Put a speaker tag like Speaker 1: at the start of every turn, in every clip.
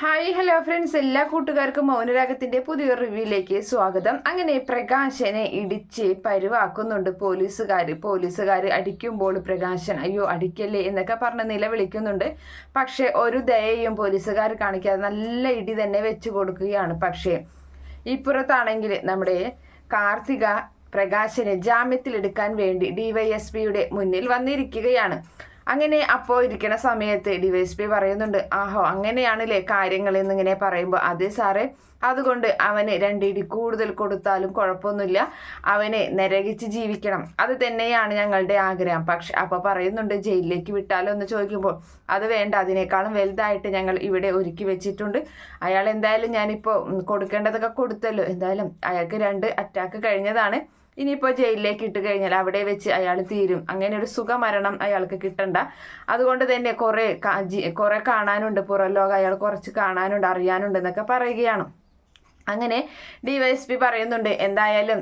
Speaker 1: Hi hello friends എല്ലാ കൂട്ടുകാർക്കും മൗനരാഗത്തിന്റെ പുതിയ റിവ്യൂയിലേക്ക് സ്വാഗതം. അങ്ങനെ പ്രകാശനെ ഇടിച്ച് പരുവാക്കുന്നുണ്ട് പോലീസുകാർ പോലീസുകാർ അടിക്കുമ്പോൾ പ്രകാശൻ അയ്യോ അടിക്കല്ലേ എന്നൊക്കെ പറഞ്ഞ് നിലവിളിക്കുന്നുണ്ട്. പക്ഷേ ഒരു ദയയും പോലീസുകാർ കാണിക്കാതെ നല്ല ഇടി തന്നെ വെച്ചു കൊടുക്കുകയാണ്. പക്ഷേ ഇപ്പുറത്താണെങ്കിൽ നമ്മുടെ കാർത്തിക പ്രകാശനെ ജാമ്യത്തിലെടുക്കാൻ വേണ്ടി ഡിവൈഎസ്പിയുടെ മുന്നിൽ വന്നിരിക്കുകയാണ്. അങ്ങനെ അപ്പോൾ ഇരിക്കുന്ന സമയത്ത് ഡിവൈഎസ്പി പറയുന്നുണ്ട് ആഹോ അങ്ങനെയാണല്ലേ കാര്യങ്ങൾ എന്നിങ്ങനെ പറയുമ്പോൾ അതെ സാറേ അതുകൊണ്ട് അവന് രണ്ടിടി കൂടുതൽ കൊടുത്താലും കുഴപ്പമൊന്നുമില്ല. അവനെ നരകിച്ച് ജീവിക്കണം. അത് തന്നെയാണ് ഞങ്ങളുടെ ആഗ്രഹം. പക്ഷെ അപ്പോൾ പറയുന്നുണ്ട് ജയിലിലേക്ക് വിട്ടാലോ? എന്ന് ചോദിക്കുമ്പോൾ അത് വേണ്ട. അതിനേക്കാളും വലുതായിട്ട് ഞങ്ങൾ ഇവിടെ ഒരുക്കി വെച്ചിട്ടുണ്ട്. അയാൾ എന്തായാലും ഞാനിപ്പോൾ കൊടുക്കേണ്ടതൊക്കെ കൊടുത്തല്ലോ. എന്തായാലും അയാൾക്ക് രണ്ട് അറ്റാക്ക് കഴിഞ്ഞതാണ്. ഇനിയിപ്പോൾ ജയിലിലേക്ക് ഇട്ട് കഴിഞ്ഞാൽ അവിടെ വെച്ച് അയാൾ തീരും. അങ്ങനെ ഒരു സുഖമരണം അയാൾക്ക് കിട്ടണ്ട. അതുകൊണ്ട് തന്നെ കുറേ കുറേ കാണാനുണ്ട്. പുറം ലോകം അയാൾ കുറച്ച് കാണാനുണ്ട് അറിയാനുണ്ട് എന്നൊക്കെ പറയുകയാണ്. അങ്ങനെ ഡിവൈഎസ്പി പറയുന്നുണ്ട് എന്തായാലും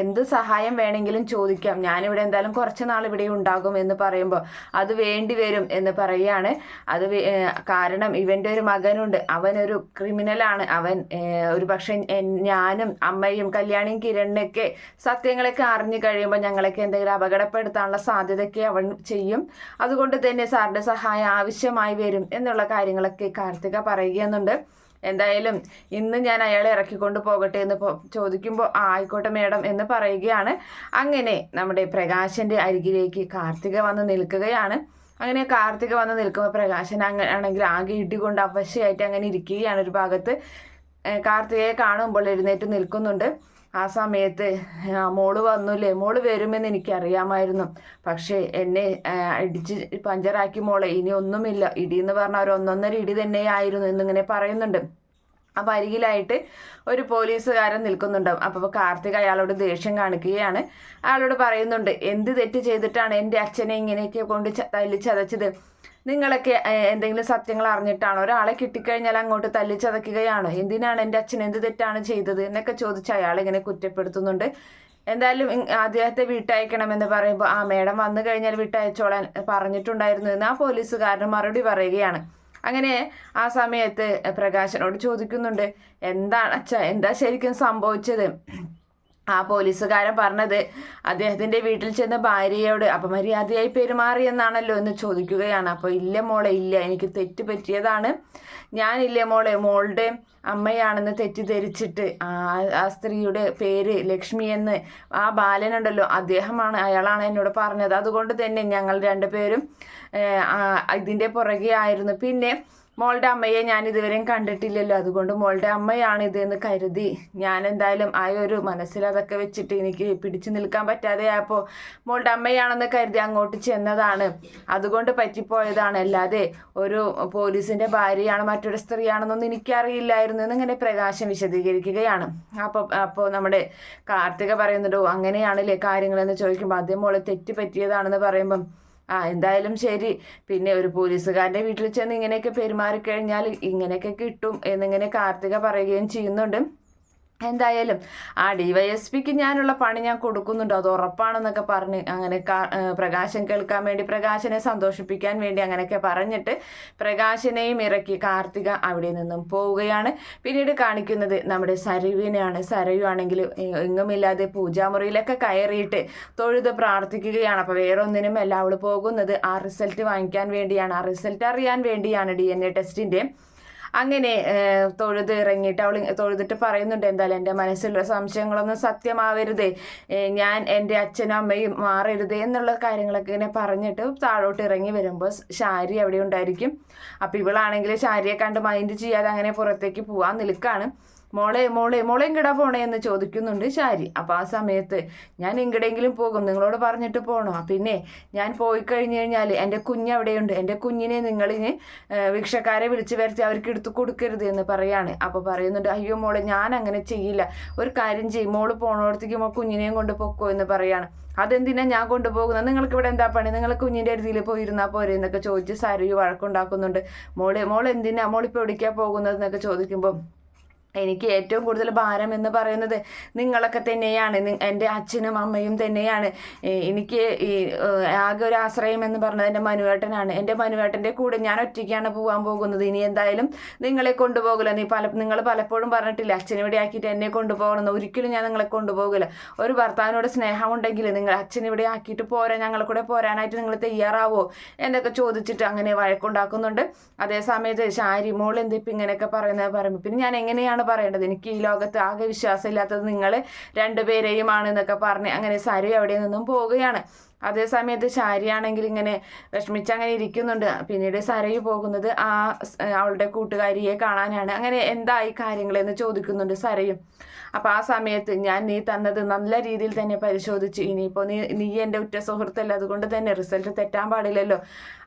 Speaker 1: എന്ത് സഹായം വേണമെങ്കിലും ചോദിക്കാം. ഞാനിവിടെ എന്തായാലും കുറച്ച് നാൾ ഇവിടെ ഉണ്ടാകും എന്ന് പറയുമ്പോൾ അത് വേണ്ടി വരും എന്ന് പറയുകയാണ്. അത് കാരണം ഇവന്റെ ഒരു മകനുണ്ട്. അവനൊരു ക്രിമിനലാണ് അവൻ ഒരു പക്ഷെ ഞാനും അമ്മയും കല്യാണിയും കിരണിനൊക്കെ സത്യങ്ങളൊക്കെ അറിഞ്ഞു കഴിയുമ്പോൾ ഞങ്ങളൊക്കെ എന്തെങ്കിലും അപകടപ്പെടുത്താനുള്ള സാധ്യതയൊക്കെ അവൻ ചെയ്യും. അതുകൊണ്ട് തന്നെ സാറിന്റെ സഹായം ആവശ്യമായി വരും എന്നുള്ള കാര്യങ്ങളൊക്കെ കാർത്തിക പറയുന്നുണ്ട് എന്തായാലും ഇന്ന് ഞാൻ അയാളെ ഇറക്കിക്കൊണ്ട് പോകട്ടെ എന്ന് ചോദിക്കുമ്പോൾ ആയിക്കോട്ടെ മേഡം എന്ന് പറയുകയാണ്. അങ്ങനെ നമ്മുടെ പ്രകാശന്റെ അരികിലേക്ക് കാർത്തിക വന്ന് നിൽക്കുകയാണ്. അങ്ങനെ കാർത്തിക വന്ന് നിൽക്കുമ്പോൾ പ്രകാശൻ അങ്ങനെ ആണെങ്കിൽ ആകെ ഇടികൊണ്ട് അവശയായിട്ട് അങ്ങനെ ഇരിക്കുകയാണ് ഒരു ഭാഗത്ത്. കാർത്തികയെ കാണുമ്പോൾ എഴുന്നേറ്റ് നിൽക്കുന്നുണ്ട്. ആ സമയത്ത് മോൾ വന്നില്ലേ? മോൾ വരുമെന്ന് എനിക്കറിയാമായിരുന്നു. പക്ഷേ എന്നെ ഇടിച്ച് പഞ്ചറാക്കി മോളെ. ഇനി ഒന്നുമില്ല. ഇടി എന്ന് പറഞ്ഞാൽ ഒരു ഒന്നൊന്നര ഇടി തന്നെയായിരുന്നു എന്നിങ്ങനെ പറയുന്നുണ്ട്. അപ്പം അരികിലായിട്ട് ഒരു പോലീസുകാരൻ നിൽക്കുന്നുണ്ടാവും അപ്പോൾ കാർത്തിക് അയാളോട് ദേഷ്യം കാണിക്കുകയാണ്. അയാളോട് പറയുന്നുണ്ട് എന്ത് തെറ്റ് ചെയ്തിട്ടാണ് എന്റെ അച്ഛനെ ഇങ്ങനെയൊക്കെ കൊണ്ട് തല്ലി ചതച്ചത്? നിങ്ങളൊക്കെ എന്തെങ്കിലും സത്യങ്ങൾ അറിഞ്ഞിട്ടാണോ? ഒരാളെ കിട്ടിക്കഴിഞ്ഞാൽ അങ്ങോട്ട് തല്ലി ചതക്കുകയാണോ എന്തിനാണ് എന്റെ അച്ഛൻ എന്ത് തെറ്റാണ് ചെയ്തത് എന്നൊക്കെ ചോദിച്ച് അയാൾ ഇങ്ങനെ കുറ്റപ്പെടുത്തുന്നുണ്ട്. എന്തായാലും അദ്ദേഹത്തെ വിട്ടയക്കണമെന്ന് പറയുമ്പോൾ ആ മേഡം വന്നു കഴിഞ്ഞാൽ വിട്ടയച്ചോളാൻ പറഞ്ഞിട്ടുണ്ടായിരുന്നു എന്ന് ആ പോലീസുകാരന് മറുപടി പറയുകയാണ്. അങ്ങനെ ആ സമയത്ത് പ്രകാശനോട് ചോദിക്കുന്നുണ്ട് എന്താണ് അച്ഛ എന്താ ശരിക്കും സംഭവിച്ചത്? ആ പോലീസുകാരൻ പറഞ്ഞത് അദ്ദേഹത്തിന്റെ വീട്ടിൽ ചെന്ന ഭാര്യയോട് അപമര്യാദയായി പെരുമാറിയെന്നാണല്ലോ എന്ന് ചോദിക്കുകയാണ്. അപ്പോൾ ഇല്ല മോളെ ഇല്ല. എനിക്ക് തെറ്റ് പറ്റിയതാണ്. ഞാനില്ല മോളെ. മോളുടെ അമ്മയാണെന്ന് തെറ്റിദ്ധരിച്ചിട്ട് ആ സ്ത്രീയുടെ പേര് ലക്ഷ്മി എന്ന് ആ ബാലനുണ്ടല്ലോ അദ്ദേഹമാണ് അയാളാണ് എന്നോട് പറഞ്ഞത്. അതുകൊണ്ട് തന്നെ ഞങ്ങൾ രണ്ടുപേരും ഇതിന്റെ പുറകെ ആയിരുന്നു പിന്നെ മോളുടെ അമ്മയെ ഞാൻ ഇതുവരെയും കണ്ടിട്ടില്ലല്ലോ. അതുകൊണ്ട് മോളുടെ അമ്മയാണ് ഇതെന്ന് കരുതി ഞാൻ എന്തായാലും ആ ഒരു മനസ്സിൽ അതൊക്കെ വെച്ചിട്ട് എനിക്ക് പിടിച്ചു നിൽക്കാൻ പറ്റാതെ ആയപ്പോൾ മോളുടെ അമ്മയാണെന്ന് കരുതി അങ്ങോട്ട് ചെന്നതാണ്. അതുകൊണ്ട് പറ്റിപ്പോയതാണ്. അല്ലാതെ ഒരു പോലീസിന്റെ ഭാര്യയാണ് മറ്റൊരു സ്ത്രീയാണെന്നൊന്നും എനിക്കറിയില്ലായിരുന്നു എന്നിങ്ങനെ പ്രകാശം വിശദീകരിക്കുകയാണ്. അപ്പോൾ അപ്പോൾ നമ്മുടെ കാർത്തിക പറയുന്നുണ്ടോ അങ്ങനെയാണല്ലേ കാര്യങ്ങളെന്ന് ചോദിക്കുമ്പോൾ ആദ്യം മോളെ തെറ്റ് പറ്റിയതാണെന്ന് പറയുമ്പം ആ എന്തായാലും ശരി. പിന്നെ ഒരു പോലീസുകാരന്റെ വീട്ടിൽ ചെന്ന് ഇങ്ങനെയൊക്കെ പെരുമാറിക്കഴിഞ്ഞാൽ ഇങ്ങനെയൊക്കെ കിട്ടും എന്നിങ്ങനെ കാർത്തിക പറയുകയും ചെയ്യുന്നുണ്ട്. എന്തായാലും ആ ഡി വൈ എസ് പിക്ക് ഞാനുള്ള പണി ഞാൻ കൊടുക്കുന്നുണ്ട്. അത് ഉറപ്പാണെന്നൊക്കെ പറഞ്ഞ് അങ്ങനെ പ്രകാശം കേൾക്കാൻ വേണ്ടി പ്രകാശനെ സന്തോഷിപ്പിക്കാൻ വേണ്ടി അങ്ങനെയൊക്കെ പറഞ്ഞിട്ട് പ്രകാശനെയും ഇറക്കി കാർത്തിക അവിടെ നിന്നും പോവുകയാണ്. പിന്നീട് കാണിക്കുന്നത് നമ്മുടെ സരയുവിനെയാണ് സരയു ആണെങ്കിൽ എങ്ങുമില്ലാതെ പൂജാമുറിയിലൊക്കെ കയറിയിട്ട് തൊഴുത് പ്രാർത്ഥിക്കുകയാണ്. അപ്പോൾ വേറൊന്നിനും അല്ല അവൾ പോകുന്നത് ആ റിസൾട്ട് വാങ്ങിക്കാൻ വേണ്ടിയാണ്. ആ റിസൾട്ട് അറിയാൻ വേണ്ടിയാണ് ഡി എൻ എ ടെസ്റ്റിന്റെ അങ്ങനെ തൊഴുത് ഇറങ്ങിയിട്ട് അവൾ തൊഴുതിട്ട് പറയുന്നുണ്ട് എന്തായാലും എന്റെ മനസ്സിലുള്ള സംശയങ്ങളൊന്നും സത്യമാവരുത്. ഞാൻ എന്റെ അച്ഛനും അമ്മയും മാറരുത് എന്നുള്ള കാര്യങ്ങളൊക്കെ ഇങ്ങനെ പറഞ്ഞിട്ട് താഴോട്ട് ഇറങ്ങി വരുമ്പോൾ ശാരി അവിടെ ഉണ്ടായിരിക്കും. അപ്പോൾ ഇവളാണെങ്കിൽ ശാരിയെ കണ്ട് മൈൻഡ് ചെയ്യാതെ അങ്ങനെ പുറത്തേക്ക് പോകാൻ നിൽക്കാണ്. മോളെ മോളെ മോളെ ഇങ്ങടാ പോണേ എന്ന് ചോദിക്കുന്നുണ്ട് ശാരി. അപ്പം ആ സമയത്ത് ഞാൻ ഇങ്ങടെങ്കിലും പോകും നിങ്ങളോട് പറഞ്ഞിട്ട് പോകണോ പിന്നെ ഞാൻ പോയി കഴിഞ്ഞ് കഴിഞ്ഞാൽ എന്റെ കുഞ്ഞ് അവിടെയുണ്ട്. എന്റെ കുഞ്ഞിനെ നിങ്ങളിന് ഭിക്ഷക്കാരെ വിളിച്ച് വരുത്തി അവർക്ക് എടുത്തു കൊടുക്കരുത് എന്ന് പറയാണ്. അപ്പോൾ പറയുന്നുണ്ട് അയ്യോ മോളെ ഞാൻ അങ്ങനെ ചെയ്യില്ല. ഒരു കാര്യം ചെയ്യും. മോൾ പോണോടത്തേക്ക് മോ കുഞ്ഞിനെയും കൊണ്ട് പൊക്കോ എന്ന് പറയാണ്. അതെന്തിനാ ഞാൻ കൊണ്ടുപോകുന്നത് നിങ്ങൾക്ക് ഇവിടെ എന്താ പണി? നിങ്ങൾ കുഞ്ഞിന്റെ അടുത്തിൽ പോയിരുന്നാൽ പോരെ? എന്നൊക്കെ ചോദിച്ച് സാരി വഴക്കുണ്ടാക്കുന്നുണ്ട്. മോളെ മോൾ എന്തിനാ മോളിപ്പോൾ എവിടേക്കാണ് പോകുന്നത്? എന്നൊക്കെ ചോദിക്കുമ്പോൾ എനിക്ക് ഏറ്റവും കൂടുതൽ ഭാരം എന്ന് പറയുന്നത് നിങ്ങളൊക്കെ തന്നെയാണ്. എന്റെ അച്ഛനും അമ്മയും തന്നെയാണ്. എനിക്ക് ഈ ആകെ ഒരു ആശ്രയം എന്ന് പറഞ്ഞത് എന്റെ മനുവേട്ടനാണ്. എന്റെ മനുവേട്ടന്റെ കൂടെ ഞാൻ ഒറ്റയ്ക്കാണ് പോകാൻ പോകുന്നത്. ഇനി എന്തായാലും നിങ്ങളെ കൊണ്ടുപോകില്ല. നീ പല നിങ്ങൾ പലപ്പോഴും പറഞ്ഞിട്ടില്ല അച്ഛനെ ഇവിടെ ആക്കിയിട്ട് എന്നെ കൊണ്ടുപോകണമെന്ന്. ഒരിക്കലും ഞാൻ നിങ്ങളെ കൊണ്ടുപോകില്ല. ഒരു ഭർത്താവിനോട് സ്നേഹമുണ്ടെങ്കിൽ നിങ്ങൾ അച്ഛനിവിടെ ആക്കിയിട്ട് പോരാ ഞങ്ങളെ കൂടെ പോരാനായിട്ട് നിങ്ങൾ തയ്യാറാവോ എന്നൊക്കെ ചോദിച്ചിട്ട് അങ്ങനെ വഴക്കുണ്ടാക്കുന്നുണ്ട്. അതേസമയത്ത് ശാരി മോൾ എന്തിപ്പം ഇങ്ങനെയൊക്കെ പറയുന്നത് പറയുമ്പോൾ പിന്നെ ഞാൻ എങ്ങനെയാണ് പറയേണ്ടത്? എനിക്ക് ഈ ലോകത്ത് ആകെ വിശ്വാസമില്ലാത്തത് നിങ്ങൾ രണ്ടുപേരെയുമാണ് എന്നൊക്കെ പറഞ്ഞ് അങ്ങനെ സരി അവിടെ നിന്നും പോവുകയാണ്. അതേ സമയത്ത് ശാരിയാണെങ്കിൽ ഇങ്ങനെ വിഷമിച്ച് അങ്ങനെ ഇരിക്കുന്നുണ്ട്. പിന്നീട് സരയു പോകുന്നത് ആ അവളുടെ കൂട്ടുകാരിയെ കാണാനാണ്. അങ്ങനെ എന്തായി കാര്യങ്ങളെന്ന് ചോദിക്കുന്നുണ്ട് സരയും. അപ്പോൾ ആ സമയത്ത് ഞാൻ നീ തന്നത് നല്ല രീതിയിൽ തന്നെ പരിശോധിച്ചു. ഇനിയിപ്പോൾ നീ നീ എന്റെ ഉറ്റ സുഹൃത്തല്ല? അതുകൊണ്ട് തന്നെ റിസൾട്ട് തെറ്റാൻ പാടില്ലല്ലോ.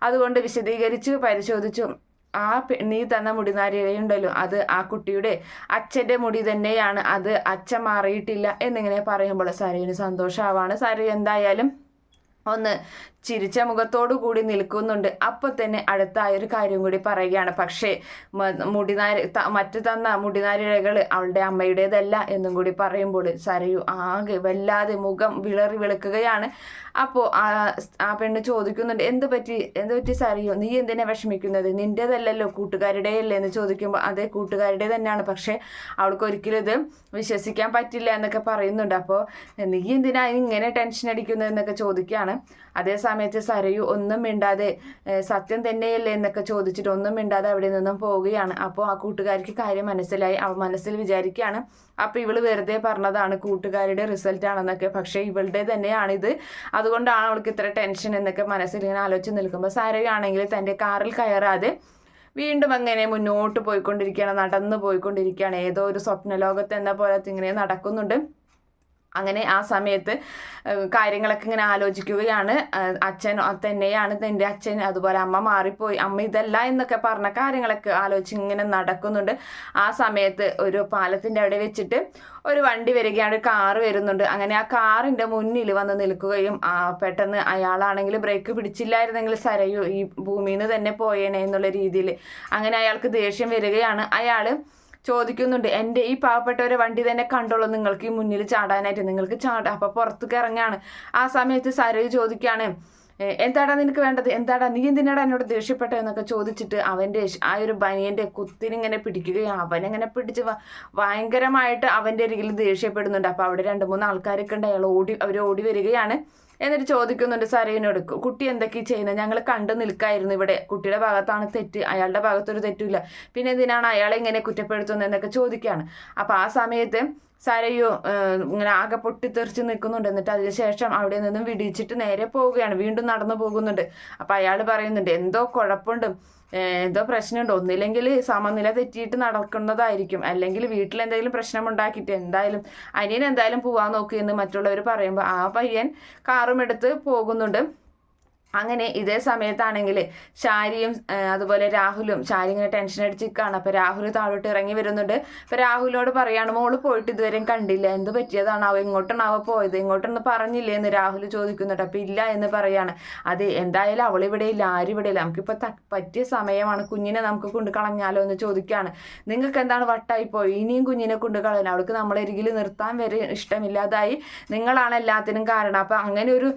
Speaker 1: അതുകൊണ്ട് വിശദീകരിച്ച് പരിശോധിച്ചു. ആ നീ തന്ന മുടിനാരിഴയുണ്ടല്ലോ അത് ആ കുട്ടിയുടെ അച്ഛന്റെ മുടി തന്നെയാണ്. അത് അച്ഛൻ മാറിയിട്ടില്ല എന്നിങ്ങനെ പറയുമ്പോൾ സരയുന് സന്തോഷമാവാണ് സാരി എന്തായാലും ഒന്ന് ചിരിച്ച മുഖത്തോടു കൂടി നിൽക്കുന്നുണ്ട്. അപ്പോൾ തന്നെ അടുത്തായ ഒരു കാര്യം കൂടി പറയുകയാണ്. പക്ഷേ മുടിനാര് മറ്റു തന്ന മുടിനാരിഴകൾ അവളുടെ അമ്മയുടേതല്ല എന്നും കൂടി പറയുമ്പോൾ സരയു ആകെ വല്ലാതെ മുഖം വിളറി വിളക്കുകയാണ്. അപ്പോൾ ആ ആ പെണ്ണ് ചോദിക്കുന്നുണ്ട് എന്ത് പറ്റി? എന്ത് പറ്റി സരയു? നീ എന്തിനാ വിഷമിക്കുന്നത്? നിന്റേതല്ലല്ലോ കൂട്ടുകാരുടെ അല്ലേ എന്ന് ചോദിക്കുമ്പോൾ അതെ കൂട്ടുകാരുടെ തന്നെയാണ്. പക്ഷേ അവൾക്ക് ഒരിക്കലും ഇത് വിശ്വസിക്കാൻ പറ്റില്ല എന്നൊക്കെ പറയുന്നുണ്ട്. അപ്പോൾ നീ എന്തിനാ ഇങ്ങനെ ടെൻഷൻ അടിക്കുന്നത്? എന്നൊക്കെ ചോദിക്കുകയാണ്. അതേ സമയത്ത് സരയു ഒന്നും മിണ്ടാതെ സത്യം തന്നെയല്ലേ? എന്നൊക്കെ ചോദിച്ചിട്ട് ഒന്നും മിണ്ടാതെ അവിടെ നിന്നും പോവുകയാണ്. അപ്പോൾ ആ കൂട്ടുകാരിക്ക് കാര്യം മനസ്സിലായി. അവ മനസ്സിൽ വിചാരിക്കുകയാണ് അപ്പോൾ ഇവൾ വെറുതെ പറഞ്ഞതാണ് കൂട്ടുകാരുടെ റിസൾട്ട് ആണെന്നൊക്കെ. പക്ഷേ ഇവളുടെ തന്നെയാണിത്. അതുകൊണ്ടാണ് അവൾക്ക് ഇത്ര ടെൻഷൻ എന്നൊക്കെ മനസ്സിൽ ഇങ്ങനെ ആലോചിച്ച് നിൽക്കുമ്പോൾ സരയു ആണെങ്കിൽ തന്റെ കാറിൽ കയറാതെ വീണ്ടും അങ്ങനെ മുന്നോട്ട് പോയിക്കൊണ്ടിരിക്കുകയാണ് നടന്നു പോയിക്കൊണ്ടിരിക്കുകയാണ്. ഏതോ ഒരു സ്വപ്നലോകത്ത് എന്ന പോലെ ഇങ്ങനെ നടക്കുന്നുണ്ട്. അങ്ങനെ ആ സമയത്ത് കാര്യങ്ങളൊക്കെ ഇങ്ങനെ ആലോചിക്കുകയാണ്. അച്ഛൻ തന്നെയാണ് എന്റെ അച്ഛൻ. അതുപോലെ അമ്മ മാറിപ്പോയി. അമ്മ ഇതല്ല എന്നൊക്കെ പറഞ്ഞ കാര്യങ്ങളൊക്കെ ആലോചിച്ച് ഇങ്ങനെ നടക്കുന്നുണ്ട്. ആ സമയത്ത് ഒരു പാലത്തിന്റെ അവിടെ വെച്ചിട്ട് ഒരു വണ്ടി വരികയാണ്. ഒരു കാറ് വരുന്നുണ്ട്. അങ്ങനെ ആ കാറിന്റെ മുന്നിൽ വന്ന് നിൽക്കുകയും പെട്ടെന്ന് അയാളാണെങ്കിൽ ബ്രേക്ക് പിടിച്ചില്ലായിരുന്നെങ്കിൽ സരയു ഈ ഭൂമിയിൽ നിന്ന് തന്നെ പോയേനെ എന്നുള്ള രീതിയിൽ അങ്ങനെ അയാൾക്ക് ദേഷ്യം വരികയാണ്. അയാൾ ചോദിക്കുന്നുണ്ട് എന്റെ ഈ പാവപ്പെട്ടവരെ വണ്ടി തന്നെ കണ്ടോളൂ നിങ്ങൾക്ക് ഈ മുന്നിൽ ചാടാനായിട്ട് നിങ്ങൾക്ക് ചാടാം അപ്പോൾ പുറത്തേക്ക് ഇറങ്ങാണ്. ആ സമയത്ത് സരോജ് ചോദിക്കുകയാണ് "ഏ, എന്താടാ നിനക്ക് വേണ്ടത്? എന്താടാ നീ എന്തിനാടാ എന്നോട് ദേഷ്യപ്പെട്ടോ? എന്നൊക്കെ ചോദിച്ചിട്ട് അവന്റെ ആ ഒരു ബനിയന്റെ കുത്തിനിങ്ങനെ പിടിക്കുകയും അവനെങ്ങനെ പിടിച്ച് ഭയങ്കരമായിട്ട് അവന്റെ അരികിൽ ദേഷ്യപ്പെടുന്നുണ്ട്. അപ്പോൾ അവിടെ രണ്ട് മൂന്ന് ആൾക്കാരൊക്കെ ഉണ്ട്. അയാൾ ഓടി അവർ ഓടി വരികയാണ്. എന്നിട്ട് ചോദിക്കുന്നുണ്ട് സരയിനോട് "കു- കുട്ടി എന്തൊക്കെയാണ് ചെയ്യുന്നത് ഞങ്ങൾ കണ്ടു നിൽക്കായിരുന്നു ഇവിടെ. കുട്ടിയുടെ ഭാഗത്താണ് തെറ്റ് അയാളുടെ ഭാഗത്തൊരു തെറ്റില്ല പിന്നെ എന്തിനാണ് അയാളെ ഇങ്ങനെ കുറ്റപ്പെടുത്തുന്നത് എന്നൊക്കെ ചോദിക്കുകയാണ്. അപ്പോൾ ആ സമയത്ത് സരയു ഇങ്ങനെ ആകെ പൊട്ടിത്തെറിച്ച് നിൽക്കുന്നുണ്ട്. എന്നിട്ട് അതിനുശേഷം അവിടെ നിന്നും വിടിച്ചിട്ട് നേരെ പോവുകയാണ്. വീണ്ടും നടന്നു പോകുന്നുണ്ട്. അപ്പോൾ അയാൾ പറയുന്നുണ്ട് എന്തോ കുഴപ്പമുണ്ട്. എന്തോ പ്രശ്നമുണ്ട്. ഒന്നില്ലെങ്കിൽ സമനില തെറ്റിയിട്ട് നടക്കുന്നതായിരിക്കും. അല്ലെങ്കിൽ വീട്ടിൽ എന്തെങ്കിലും പ്രശ്നം ഉണ്ടാക്കിയിട്ട് എന്തായാലും അനിയൻ എന്തായാലും പോവാൻ നോക്കിയെന്ന് മറ്റുള്ളവർ പറയുമ്പോൾ ആ പയ്യൻ കാറും എടുത്ത് പോകുന്നുണ്ട്. അങ്ങനെ ഇതേ സമയത്താണെങ്കിൽ ഷാരിയും അതുപോലെ രാഹുലും ഷാരി ഇങ്ങനെ ടെൻഷൻ അടിച്ച് നിൽക്കുകയാണ് അപ്പോൾ രാഹുൽ താഴോട്ട് ഇറങ്ങി വരുന്നുണ്ട്. അപ്പോൾ രാഹുലിനോട് പറയാണ് മോൾ പോയിട്ട് ഇതുവരെയും കണ്ടില്ല. എന്ത് പറ്റിയതാണ് പറ്റിയതാണാവോ? ഇങ്ങോട്ടാണാവോ പോയത്? ഇങ്ങോട്ടൊന്ന് പറഞ്ഞില്ലേ? എന്ന് രാഹുൽ ചോദിക്കുന്നുണ്ട്. അപ്പോൾ ഇല്ല എന്ന് പറയാണ്. അത് എന്തായാലും അവളിവിടെ ഇല്ല ആരും ഇവിടെ ഇല്ല. നമുക്കിപ്പോൾ പറ്റിയ സമയമാണ്. കുഞ്ഞിനെ നമുക്ക് കൊണ്ട് കളഞ്ഞാലോ? എന്ന് ചോദിക്കുകയാണ് നിങ്ങൾക്ക് എന്താണ് വട്ടായി പോയി? ഇനിയും കുഞ്ഞിനെ കൊണ്ട് കളയാൻ അവൾക്ക് നമ്മളെ അരികിൽ നിർത്താൻ വരെ ഇഷ്ടമില്ലാതായി നിങ്ങളാണ് എല്ലാത്തിനും കാരണം. അപ്പോൾ അങ്ങനെ ഒരു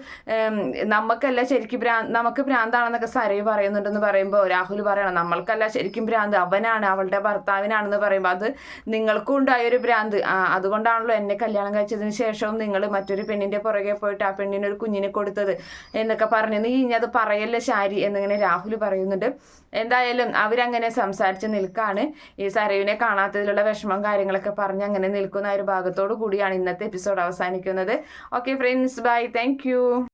Speaker 1: നമുക്കല്ല ശരിക്കും നമുക്ക് ഭ്രാന്താണെന്നൊക്കെ സരയു പറയുന്നുണ്ടെന്ന് പറയുമ്പോൾ രാഹുൽ പറയണം നമ്മൾക്കല്ല ശരിക്കും ഭ്രാന്ത് അവനാണ് അവളുടെ ഭർത്താവിനാണെന്ന് പറയുമ്പോൾ അത് നിങ്ങൾക്കും ഉണ്ടായൊരു ഭ്രാന്ത്. അതുകൊണ്ടാണല്ലോ എന്നെ കല്യാണം കഴിച്ചതിന് ശേഷവും നിങ്ങൾ മറ്റൊരു പെണ്ണിന്റെ പുറകെ പോയിട്ട് ആ പെണ്ണിന് ഒരു കുഞ്ഞിനെ കൊടുത്തത് എന്നൊക്കെ പറഞ്ഞു നീ ഇനി അത് പറയല്ലേ ശാരി? എന്നിങ്ങനെ രാഹുൽ പറയുന്നുണ്ട്. എന്തായാലും അവരങ്ങനെ സംസാരിച്ച് നിൽക്കാണ്. ഈ സരയുവിനെ കാണാത്തതിലുള്ള വിഷമം കാര്യങ്ങളൊക്കെ പറഞ്ഞ് അങ്ങനെ നിൽക്കുന്ന ഒരു ഭാഗത്തോടു കൂടിയാണ് ഇന്നത്തെ എപ്പിസോഡ് അവസാനിക്കുന്നത്. Okay friends bye thank